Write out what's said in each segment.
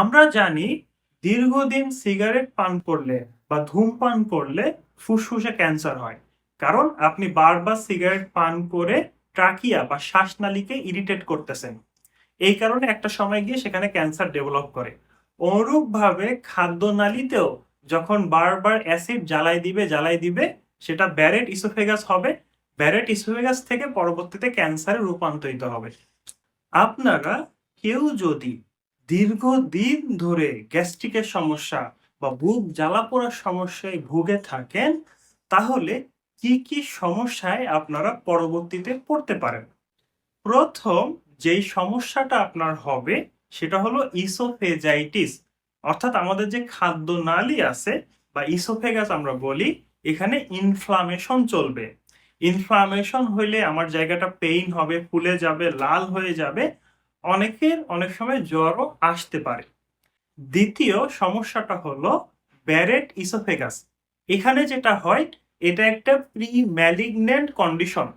আমরা জানি দীর্ঘদিন সিগারেট পান করলে বা ধূমপান করলে ফুসফুসে ক্যান্সার হয়। কারণ আপনি বারবার সিগারেট পান করে ট্রাকিয়া বা শ্বাসনালীকে ইরিটেট করতেছেন। এই কারণে একটা সময় গিয়ে সেখানে ক্যান্সার ডেভেলপ করে। অনুরূপভাবে খাদ্যনালীতেও যখন বারবার অ্যাসিড জ্বালাই দিবে জ্বালাই দিবে, সেটা ব্যারেট ইসোফেগাস হবে। ব্যারেট ইসোফেগাস থেকে পরবর্তীতে ক্যান্সারে রূপান্তরিত হবে। আপনারা কেউ যদি দীর্ঘদিন ধরে গ্যাস্ট্রিকের সমস্যা বা বুক জ্বালা পোড়ার সমস্যায় ভুগে থাকেন, তাহলে কি কি সমস্যায় আপনারা পরবর্তীতে পড়তে পারেন? প্রথম যেই সমস্যাটা আপনার হবে সেটা হলো ইসোফেজাইটিস, অর্থাৎ আমাদের যে খাদ্য নালী আছে বা ইসোফেগাস আমরা বলি, এখানে ইনফ্লামেশন চলবে। ইনফ্লামেশন হইলে আমার জায়গাটা পেইন হবে, ফুলে যাবে, লাল হয়ে যাবে অনেকের অনেক সময় জ্বরও আসতে পারে। দ্বিতীয় সমস্যাটা হলো ব্যারেট ইসোফেগাস। এখানে যেটা হয়, এটা একটা প্রি ম্যালিগন্যান্ট কন্ডিশন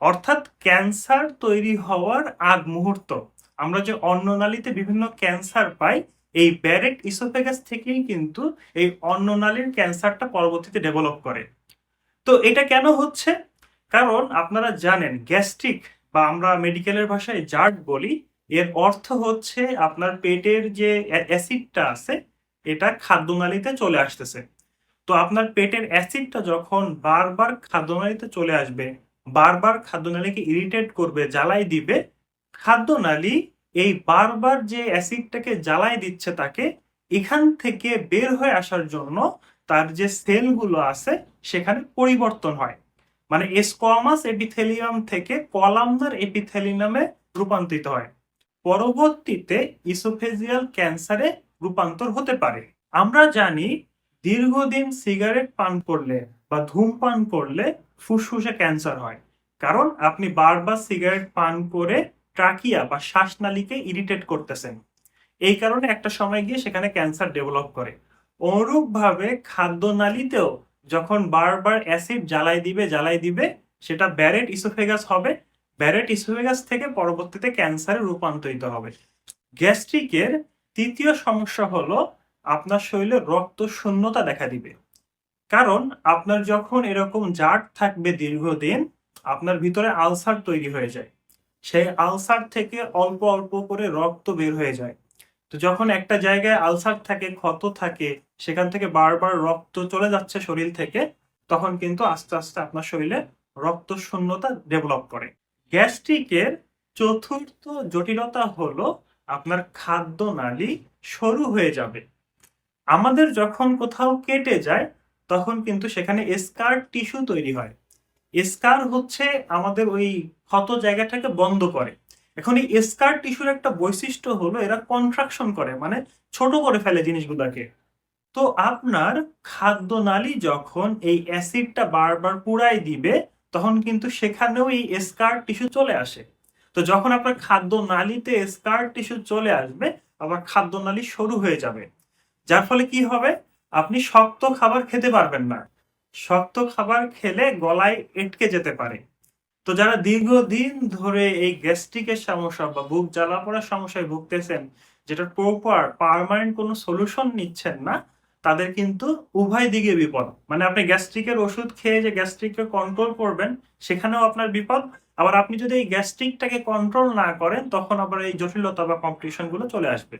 অর্থাৎ ক্যান্সার তৈরি হওয়ার আগ মুহূর্ত। আমরা যে অন্ননালীতে বিভিন্ন ক্যান্সার পাই, এই ব্যারেট ইসোফেগাস থেকেই কিন্তু এই অন্ননালীর ক্যান্সারটা পরবর্তীতে ডেভেলপ করে। তো এটা কেন হচ্ছে? কারণ আপনারা জানেন, গ্যাস্ট্রিক বা আমরা মেডিকেলের ভাষায় জার্ট বলি এর অর্থ হচ্ছে আপনার পেটের যে অ্যাসিডটা আছে, এটা খাদ্যনালীতে চলে আসতেছে। তো আপনার পেটের অ্যাসিডটা যখন বারবার খাদ্যনালীতে চলে আসবে, বারবার খাদ্যনালীকে ইরিটেট করবে, জ্বালাই দিবে, খাদ্যনালী এই বারবার যে অ্যাসিডটাকে জ্বালাই দিচ্ছে তাকে, এখান থেকে বের হয়ে আসার জন্য তার যে সেলগুলো আছে, সেখানে পরিবর্তন হয়। মানে এসকোয়ামাস এপিথেলিয়াম থেকে কলামনার এপিথেলিয়ামে রূপান্তরিত হয়। পরবর্তীতে ইসোফেজিয়াল ক্যান্সারে রূপান্তর হতে পারে। আমরা জানি দীর্ঘদিন সিগারেট পান করলে বা ধূমপান করলে ফুসফুসে ক্যান্সার হয়। কারণ আপনি বারবার সিগারেট পান করে ট্রাকিয়া বা শ্বাসনালীকে ইরিটেট করতেছেন। এই কারণে একটা সময় গিয়ে সেখানে ক্যান্সার ডেভেলপ করে। অনুরূপভাবে খাদ্যনালীতেও যখন বারবার অ্যাসিড জ্বালাই দিবে জ্বালাই দিবে, সেটা ব্যারেট ইসোফেগাস হবে ব্যারেট থেকে পরবর্তীতে ক্যান্সারে রূপান্তরিত হবে। গ্যাস্ট্রিকের তৃতীয় সমস্যা হলো আপনার শরীরে রক্ত শূন্যতা দেখা দিবে। কারণ আপনার যখন এরকম জাট থাকবে দীর্ঘদিন, আপনার ভিতরে আলসার তৈরি হয়ে যায়। সেই আলসার থেকে অল্প অল্প করে রক্ত বের হয়ে যায়। তো যখন একটা জায়গায় আলসার থাকে, ক্ষত থাকে, সেখান থেকে বারবার রক্ত চলে যাচ্ছে শরীর থেকে, তখন কিন্তু আস্তে আস্তে আপনার শরীরে রক্ত শূন্যতা ডেভেলপ করে। গ্যাস্ট্রিকের চতুর্থ জটিলতা হলো আপনার খাদ্য নালী সরু হয়ে যাবে। আমাদের যখন কোথাও কেটে যায়, তখন কিন্তু সেখানে স্কার টিস্যু তৈরি হয়। স্কার হচ্ছে আমাদের ওই ক্ষত জায়গাটাকে বন্ধ করে। এখন এই স্কার টিস্যুর একটা বৈশিষ্ট্য হলো এরা কন্ট্রাকশন করে মানে ছোট করে ফেলে জিনিসগুলোকে। তো আপনার খাদ্য নালী যখন এই অ্যাসিডটা বারবার পুড়াই দিবে তখন কিন্তু সেখানেও এই স্কার টিস্যু চলে আসে। তো যখন আপনার খাদ্য নালীতে স্কার টিস্যু চলে আসবে, আবার খাদ্য নালী সরু হয়ে যাবে। যার ফলে কি হবে? আপনি শক্ত খাবার খেতে পারবেন না। শক্ত খাবার খেলে গলায় এটকে যেতে পারে। তো যারা দীর্ঘদিন ধরে এই গ্যাস্ট্রিকের সমস্যা বা বুক জ্বালা পড়ার সমস্যায় ভুগতেছেন, যেটা প্রপার পারমানেন্ট কোনো সলিউশন নিচ্ছেন না তাদের কিন্তু উভয় দিকে বিপদ। মানে আপনি গ্যাস্ট্রিকের ওষুধ খেয়ে যে গ্যাস্ট্রিককে কন্ট্রোল করবেন, সেখানেও আপনার বিপদ। আবার আপনি যদি এই গ্যাস্ট্রিকটাকে কন্ট্রোল না করেন, তখন আবার এই জটিলতা বা কম্পিটিশনগুলো চলে আসবে।